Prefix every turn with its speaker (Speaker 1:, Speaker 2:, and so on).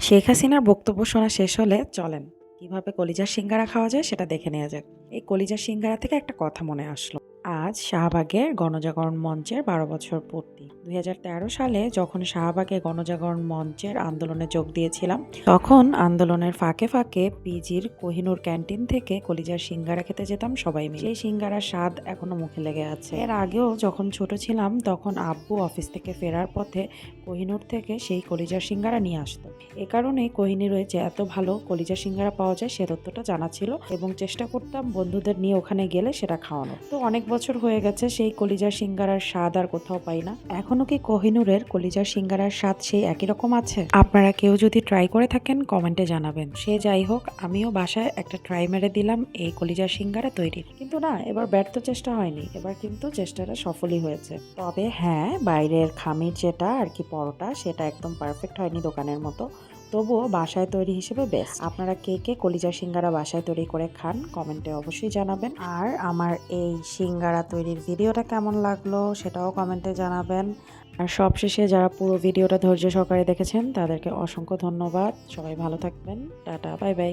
Speaker 1: শেখ হাসিনার বক্তব্য শোনা শেষ হলে চলেন। কীভাবে কলিজার সিঙ্গারা খাওয়া যায় সেটা দেখে নেওয়া যাক। এই কলিজার সিঙ্গারা থেকে একটা কথা মনে আসলো। আজ শাহবাগের গণজাগরণ মঞ্চের বারো বছর পূর্তি। দুই হাজার তেরো সালে যখন শাহবাগে গণজাগরণ মঞ্চের আন্দোলনে যোগ দিয়েছিলাম, তখন আন্দোলনের ফাঁকে ফাঁকে পিজির কোহিনুর ক্যান্টিন থেকে কলিজার সিঙ্গারা খেতে যেতাম সবাই মিলে। সেই সিঙ্গারার স্বাদ এখনও মুখে লেগে আছে। এর আগেও যখন ছোট ছিলাম, তখন আব্বু অফিস থেকে ফেরার পথে কোহিনুর থেকে সেই কলিজার সিঙ্গারা নিয়ে আসতো। এ কারণেই কোহিনুরে যে এত ভালো কলিজার সিঙ্গারা পাওয়া যায়, সে তথ্যটা জানা ছিল এবং চেষ্টা করতাম বন্ধুদের নিয়ে ওখানে গেলে সেটা খাওয়ানো তো অনেক বছর হয়ে গেছে সেই কলিজা সিঙ্গারার স্বাদ আর কোথাও পাই না। এখনও কি কোহিনুরের কলিজা সিঙ্গারার স্বাদ সেই একই রকম আছে? আপনারা কেউ যদি ট্রাই করে থাকেন কমেন্টে জানাবেন। সে যাই হোক, আমিও বাসায় একটা ট্রাই মেরে দিলাম এই কলিজা সিঙ্গারা তৈরির। কিন্তু না, এবার ব্যর্থ চেষ্টা হয়নি। এবার কিন্তু চেষ্টাটা সফলই হয়েছে। তবে হ্যাঁ বাইরের খামির যেটা আর কি পরোটা, সেটা একদম পারফেক্ট হয়নি দোকানের মতো। তবুও বাসায় তৈরি হিসেবে বেস্ট আপনারা কে কে কলিজা সিঙ্গারা বাসায় তৈরি করে খান কমেন্টে অবশ্যই জানাবেন। আর আমার এই সিঙ্গারা তৈরির ভিডিওটা কেমন লাগল সেটাও কমেন্টে জানাবেন। আর সবশেষে যারা পুরো ভিডিওটা ধৈর্য সহকারে দেখেছেন, তাদেরকে অসংখ্য ধন্যবাদ। সবাই ভালো থাকবেন। Tata bye bye